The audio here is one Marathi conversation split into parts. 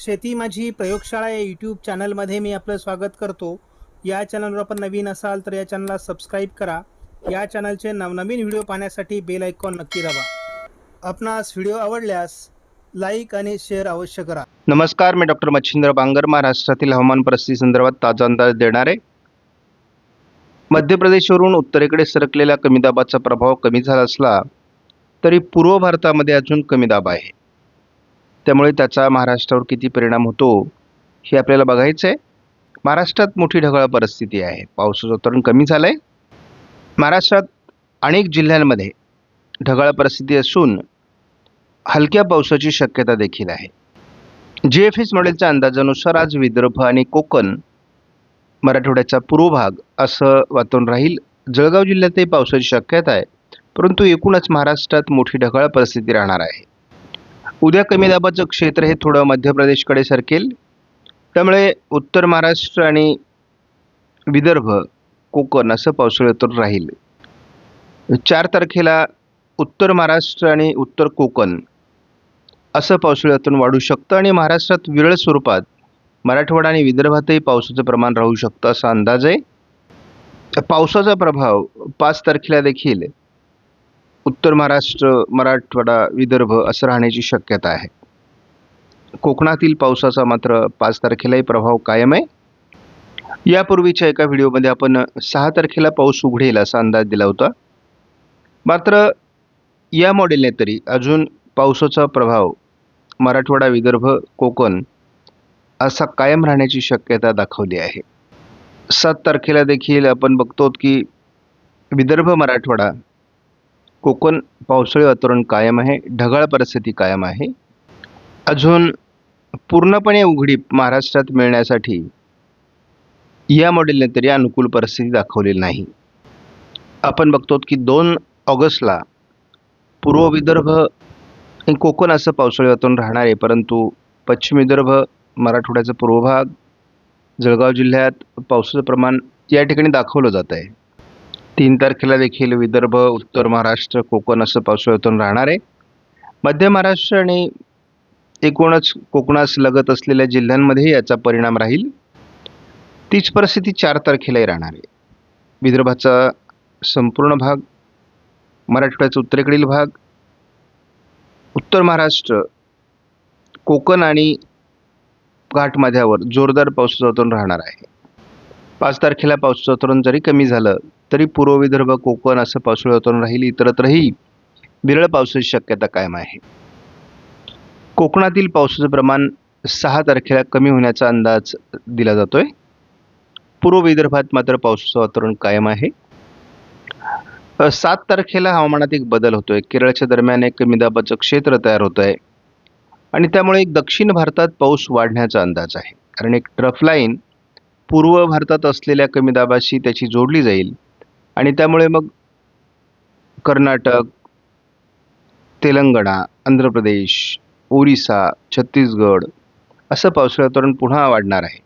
शेती माझी प्रयोगशाळा या यूट्यूब चॅनलमध्ये मी आपलं स्वागत करतो. या चॅनलवर आपण नवीन असाल तर या चॅनलला सबस्क्राईब करा. या चॅनलचे नवनवीन व्हिडिओ पाहण्यासाठी बेल आयकॉन नक्की दाबा. आपणास व्हिडिओ आवडल्यास लाईक आणि शेअर अवश्य करा. नमस्कार मी डॉक्टर मच्छिंद्र बांगर महाराष्ट्रातील हवामान परिस्थिती संदर्भात ताजा अंदाज देणार. आहे मध्य प्रदेशवरून उत्तरेकडे सरकलेला कमी दाबाचा प्रभाव कमी झाला असला तरी पूर्व भारतामध्ये अजून कमी दाब आहे. त्यामुळे त्याचा महाराष्ट्रावर किती परिणाम होतो हे आपल्याला बघायचं आहे महाराष्ट्रात मोठी ढगाळ परिस्थिती आहे. पावसाचं तरण कमी झालं आहे महाराष्ट्रात अनेक जिल्ह्यांमध्ये ढगाळ परिस्थिती असून हलक्या पावसाची शक्यता देखील आहे. जी एफ एस मॉडेलच्या अंदाजानुसार आज विदर्भ आणि कोकण मराठवाड्याचा पूर्व भाग असं वातावरण राहील. जळगाव जिल्ह्यातही पावसाची शक्यता आहे. परंतु एकूणच महाराष्ट्रात मोठी ढगाळ परिस्थिती राहणार आहे. उद्या कमी दाबाचं क्षेत्र हे थोडं मध्य प्रदेशकडे सरकेल. त्यामुळे उत्तर महाराष्ट्र आणि विदर्भ कोकण असं पावसाळ्यातून राहील. चार तारखेला उत्तर महाराष्ट्र आणि उत्तर कोकण असं पावसाळ्यातून वाढू शकतं आणि महाराष्ट्रात विरळ स्वरूपात मराठवाडा आणि विदर्भातही पावसाचं प्रमाण राहू शकतं असा अंदाज आहे. पावसाचा प्रभाव पाच तारखेला देखील उत्तर महाराष्ट्र मराठवाडा विदर्भ असं राहण्याची शक्यता आहे. कोकणातील पावसाचा मात्र पाच तारखेलाही प्रभाव कायम आहे. यापूर्वीच्या एका व्हिडिओमध्ये आपण सहा तारखेला पाऊस उघडेल असा अंदाज दिला होता. मात्र या मॉडेलने तरी अजून पावसाचा प्रभाव मराठवाडा विदर्भ कोकण असा कायम राहण्याची शक्यता दाखवली आहे. सात तारखेला देखील आपण बघतो की विदर्भ मराठवाडा कोकण पावसाळी वातावरण कायम आहे ढगाळ परिस्थिती कायम आहे. अजून पूर्णपणे उघडीप महाराष्ट्रात मिळण्यासाठी या मॉडेलने तरी अनुकूल परिस्थिती दाखवलेली नाही. आपण बघतो की दोन ऑगस्टला पूर्व विदर्भ आणि कोकण असं पावसाळी वातावरण राहणार आहे परंतु पश्चिम विदर्भ मराठवाड्याचा पूर्व भाग जळगाव जिल्ह्यात पावसाचं प्रमाण या ठिकाणी दाखवलं जात आहे. तीन तारखेला देखील विदर्भ उत्तर महाराष्ट्र कोकण असं पावसाळ्यातून राहणार आहे. मध्य महाराष्ट्र आणि एकूणच कोकणास लगत असलेल्या जिल्ह्यांमध्ये याचा परिणाम राहील. तीच परिस्थिती चार तारखेलाही राहणार आहे. विदर्भाचा संपूर्ण भाग मराठवाड्याचा उत्तरेकडील भाग उत्तर महाराष्ट्र कोकण आणि घाटमाथ्यावर जोरदार पावसाचं वातावरण राहणार आहे. पाच तारखेला पावसाचं वातावरण जरी कमी झालं तरी पूर्व विदर्भ कोकण असं पावसाळी वातावरण राहील इतरत्रही विरळ पावसाची शक्यता कायम आहे. कोकणातील पावसाचं प्रमाण सहा तारखेला कमी होण्याचा अंदाज दिला जातोय. पूर्व विदर्भात मात्र पावसाचं वातावरण कायम आहे. सात तारखेला हवामानात एक बदल होतोय. केरळच्या दरम्यान एक कमी दाबाचं क्षेत्र तयार होत आहे आणि त्यामुळे एक दक्षिण भारतात पाऊस वाढण्याचा अंदाज आहे. कारण एक ट्रफ लाईन पूर्व भारतात असलेल्या कमी दाबाशी त्याची जोडली जाईल. आणि त्यामुळे मग कर्नाटक तेलंगणा आंध्र प्रदेश ओरिसा छत्तीसगड असं पावसाळी वातावरण पुन्हा वाढणार आहे.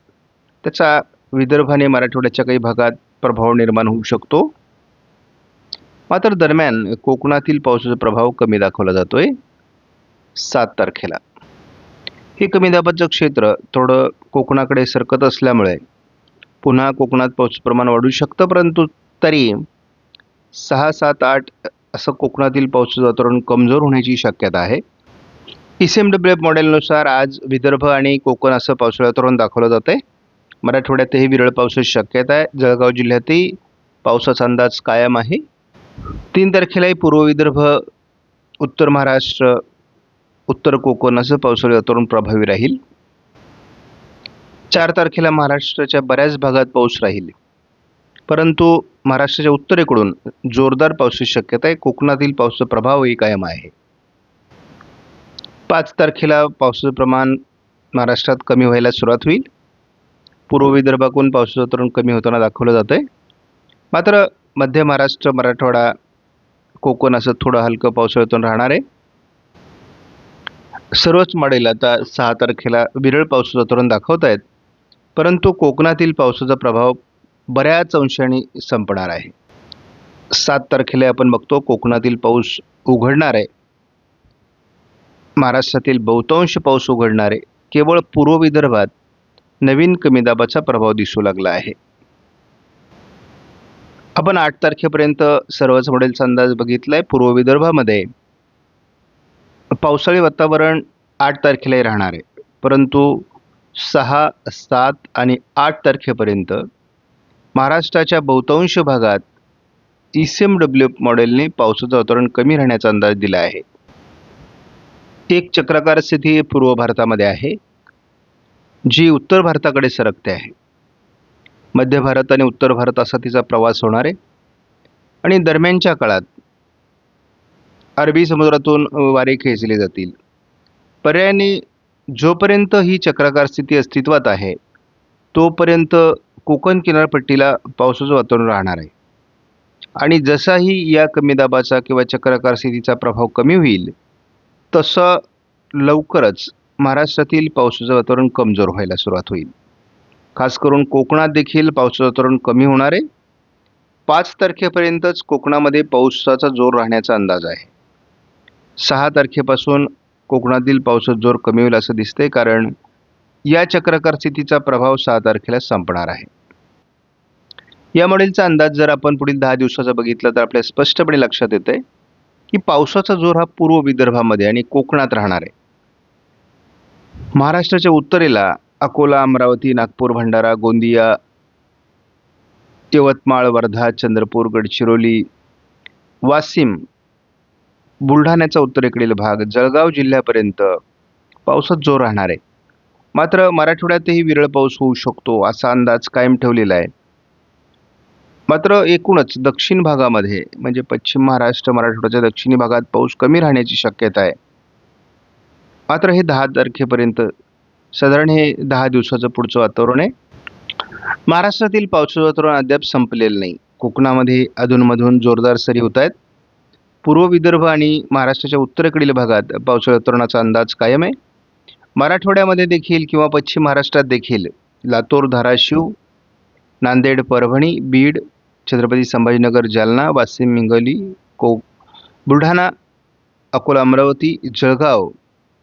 त्याचा विदर्भ आणि मराठवाड्याच्या काही भागात प्रभाव निर्माण होऊ शकतो. मात्र दरम्यान कोकणातील पावसाचा प्रभाव कमी दाखवला जातोय. सात तारखेला. हे कमी दाबाचं क्षेत्र थोडं कोकणाकडे सरकत असल्यामुळे पुन्हा कोकणात पाऊस प्रमाण वाढू शकतं परंतु तरी सहा सात आठ असं कोकणातील पावसाचं वातावरण कमजोर होण्याची शक्यता आहे. P C M W F मॉडेलनुसार आज विदर्भ आणि कोकण असं पावसाळी वातावरण दाखवलं जातं आहे. मराठवाड्यातही विरळ पावसाची शक्यता आहे. जळगाव जिल्ह्यातही पावसाचा अंदाज कायम आहे. तीन तारखेलाही पूर्व विदर्भ उत्तर महाराष्ट्र उत्तर कोकण असं पावसाळी वातावरण प्रभावी राहील. चार तारखेला महाराष्ट्राच्या बऱ्याच भागात पाऊस राहील. परंतु महाराष्ट्राच्या उत्तरेकडून जोरदार पावसाची शक्यता आहे. कोकणातील पावसाचा प्रभावही कायम आहे. पाच तारखेला पावसाचं प्रमाण महाराष्ट्रात कमी व्हायला सुरुवात होईल. पूर्व विदर्भाकडून पावसाचं तरण कमी होताना दाखवलं जातं आहे मात्र मध्य महाराष्ट्र मराठवाडा कोकण असं थोडं हलकं पावसाळ्यातून राहणार आहे. सर्वच मॉडेल आता सहा तारखेला विरळ पावसाचं वातावरण दाखवत आहेत परंतु कोकणातील पावसाचा प्रभाव बऱ्याच अंशाने संपणार आहे. सात तारखेला आपण बघतो कोकणातील पाऊस उघडणार आहे. महाराष्ट्रातील बहुतांश पाऊस उघडणार आहे केवळ पूर्व विदर्भात नवीन कमी दाबाचा प्रभाव दिसू लागला आहे. आपण आठ तारखेपर्यंत सर्वच मॉडेलचा अंदाज बघितला आहे पूर्व विदर्भामध्ये पावसाळी वातावरण आठ तारखेलाही राहणार आहे. परंतु सहा सात आणि आठ तारखेपर्यंत महाराष्ट्राच्या बहुतांश भागात ई सी एम डब्ल्यू मॉडेलने पावसाचं वातावरण कमी राहण्याचा अंदाज दिला आहे. एक चक्राकार स्थिती पूर्व भारतामध्ये आहे जी उत्तर भारताकडे सरकते आहे. मध्य भारत आणि उत्तर भारत असा तिचा प्रवास होणार आहे. आणि दरम्यानच्या काळात अरबी समुद्रातून वारे खेचले जातील. पर्यायाने जोपर्यंत ही चक्राकार स्थिती अस्तित्वात आहे तोपर्यंत कोकण किनारपट्टीला पावसाचं वातावरण राहणार आहे. आणि जसाही या कमी दाबाचा किंवा चक्राकार स्थितीचा प्रभाव कमी होईल तसं लवकरच महाराष्ट्रातील पावसाचं वातावरण कमजोर व्हायला सुरुवात होईल. खास करून कोकणात देखील पावसाचं वातावरण कमी होणार आहे. पाच तारखेपर्यंतच कोकणामध्ये पावसाचा जोर राहण्याचा अंदाज आहे. सहा तारखेपासून कोकणातील पावसाचा जोर कमी होईल असं दिसतंय कारण या चक्राकार स्थितीचा प्रभाव सहा तारखेला संपणार आहे. या मॉडेलचा अंदाज जर आपण पुढील दहा दिवसाचा बघितला तर आपल्या स्पष्टपणे लक्षात येतंय की पावसाचा जोर हा पूर्व विदर्भामध्ये आणि कोकणात राहणार आहे. महाराष्ट्राच्या उत्तरेला अकोला अमरावती नागपूर भंडारा गोंदिया यवतमाळ वर्धा चंद्रपूर गडचिरोली वाशिम बुलढाण्याचा उत्तरेकडील भाग जळगाव जिल्ह्यापर्यंत पावसात जोर राहणार आहे. मात्र मराठवाड्यातही विरळ पाऊस होऊ शकतो असा अंदाज कायम ठेवलेला आहे. मात्र एकूणच दक्षिण भागामध्ये म्हणजे पश्चिम महाराष्ट्र मराठवाड्याच्या दक्षिणी भागात पाऊस कमी राहण्याची शक्यता आहे. मात्र हे दहा तारखेपर्यंत साधारण हे दहा दिवसाचं पुढचं वातावरण आहे. महाराष्ट्रातील पावसाचं वातावरण अद्याप संपलेलं नाही. कोकणामध्ये अधूनमधून जोरदार सरी होत आहेत. पूर्व विदर्भ आणि महाराष्ट्राच्या उत्तरेकडील भागात पावसाळ्या वातावरणाचा अंदाज कायम आहे. मराठवाड्यामध्ये देखील किंवा पश्चिम महाराष्ट्रात देखील लातूर धाराशिव नांदेड परभणी बीड छत्रपती संभाजीनगर जालना वाशिम हिंगोली को बुलढाणा अकोला अमरावती जळगाव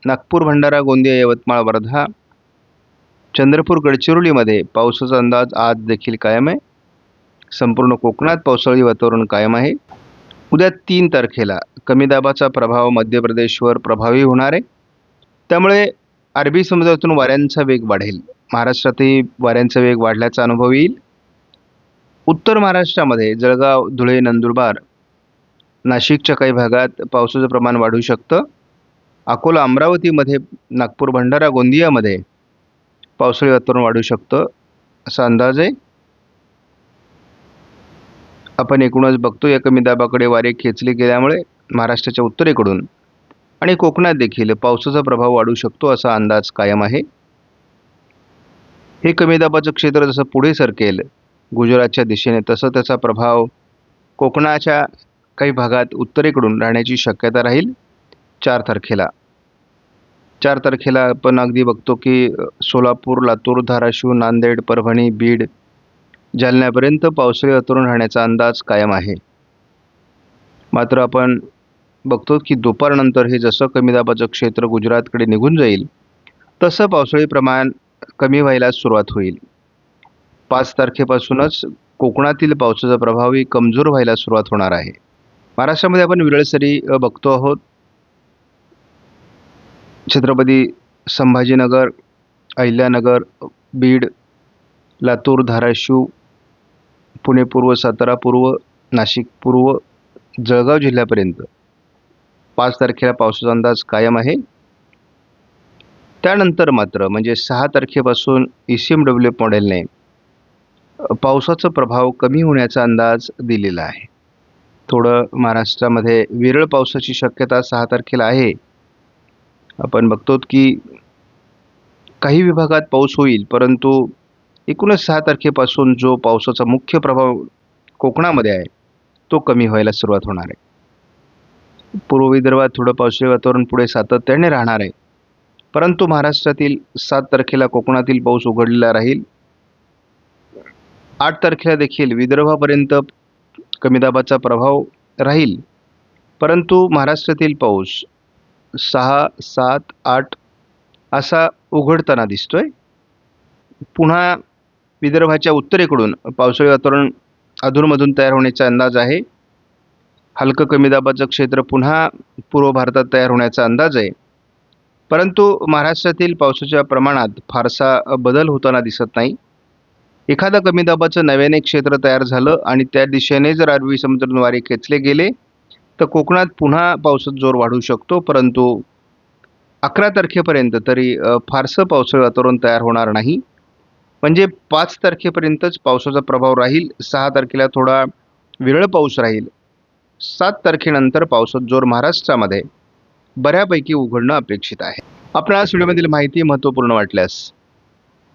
नागपूर भंडारा गोंदिया यवतमाळ वर्धा चंद्रपूर गडचिरोलीमध्ये पावसाचा अंदाज आज देखील कायम आहे. संपूर्ण कोकणात पावसाळी वातावरण कायम आहे. उद्या तीन तारखेला कमी दाबाचा प्रभाव मध्य प्रदेशवर प्रभावी होणार आहे. त्यामुळे अरबी समुद्रातून वाऱ्यांचा वेग वाढेल. महाराष्ट्रातही वाऱ्यांचा वेग वाढल्याचा अनुभव येईल. उत्तर महाराष्ट्रामध्ये जळगाव धुळे नंदुरबार नाशिकच्या काही भागात पावसाचं प्रमाण वाढू शकतं. अकोला अमरावतीमध्ये नागपूर भंडारा गोंदियामध्ये पावसाळी वातावरण वाढू शकतं असा अंदाज आहे. आपण एकूणच बघतो या कमी दाबाकडे वारे खेचले गेल्यामुळे महाराष्ट्राच्या उत्तरेकडून आणि कोकणात देखील पावसाचा प्रभाव वाढू शकतो असा अंदाज कायम आहे. हे कमी दाबाचं क्षेत्र जसं पुढे सरकेल गुजरातच्या दिशेने. तसं त्याचा प्रभाव कोकणाच्या काही भागात उत्तरेकडून राहण्याची शक्यता राहील चार तारखेला. चार तारखेला आपण अगदी बघतो की सोलापूर लातूर धाराशिव नांदेड परभणी बीड जालन्यापर्यंत पावसाळी वातावरण राहण्याचा अंदाज कायम आहे. मात्र आपण बघतो की दुपारनंतर हे जसं कमी दाबाचं क्षेत्र गुजरातकडे निघून जाईल तसं पावसाळी प्रमाण कमी व्हायला सुरुवात होईल. पाच तारखेपासूनच कोकणातील पावसाचा प्रभावही कमजोर व्हायला सुरुवात होणार आहे. महाराष्ट्रामध्ये आपण विरळ सरी बघतो आहोत. छत्रपती संभाजीनगर अहिल्यानगर बीड लातूर धाराशिव पुणे पूर्व सातारा पूर्व नाशिक पूर्व जळगाव जिल्ह्यापर्यंत पाच तारखेला पावसाचा अंदाज कायम आहे. त्यानंतर मात्र म्हणजे सहा तारखेपासून ई सी एम डब्ल्यू मॉडेलने पावसाचा प्रभाव कमी होण्याचा अंदाज दिलेला आहे. थोडं महाराष्ट्रामध्ये विरळ पावसाची शक्यता सहा तारखेला आहे. आपण बघतो की काही विभागात पाऊस होईल परंतु एकूणच सहा तारखेपासून जो पावसाचा मुख्य प्रभाव कोकणामध्ये आहे तो कमी व्हायला सुरुवात होणार आहे. पूर्व विदर्भात थोडं पावसाळी वातावरण पुढे सातत्याने राहणार आहे. परंतु महाराष्ट्रातील सात तारखेला कोकणातील पाऊस उघडलेला राहील. आठ तारखेला देखील विदर्भापर्यंत कमी दाबाचा प्रभाव राहील. परंतु महाराष्ट्रातील पाऊस सहा सात आठ असा उघडताना दिसतोय. पुन्हा विदर्भाच्या उत्तरेकडून पावसाळी वातावरण अधूनमधून तयार होण्याचा अंदाज आहे. हलकं कमी दाबाचं क्षेत्र पुन्हा पूर्व भारतात तयार होण्याचा अंदाज आहे. परंतु महाराष्ट्रातील पावसाच्या प्रमाणात फारसा बदल होताना दिसत नाही. एखादं कमी दाबाचं नव्याने क्षेत्र तयार झालं आणि त्या दिशेने जर अरबी समुद्राद्वारे खेचले गेले तर कोकणात पुन्हा पावसात जोर वाढू शकतो. परंतु अकरा तारखेपर्यंत तरी फारसं पावसाळी वातावरण तयार होणार नाही. म्हणजे पाच तारखेपर्यंतच पावसाचा प्रभाव राहील. सहा तारखेला थोडा विरळ पाऊस राहील. सात तारखेनंतर पावसात जोर महाराष्ट्रामध्ये बऱ्यापैकी उघडणं अपेक्षित आहे. आपल्या व्हिडिओमधील माहिती महत्त्वपूर्ण वाटल्यास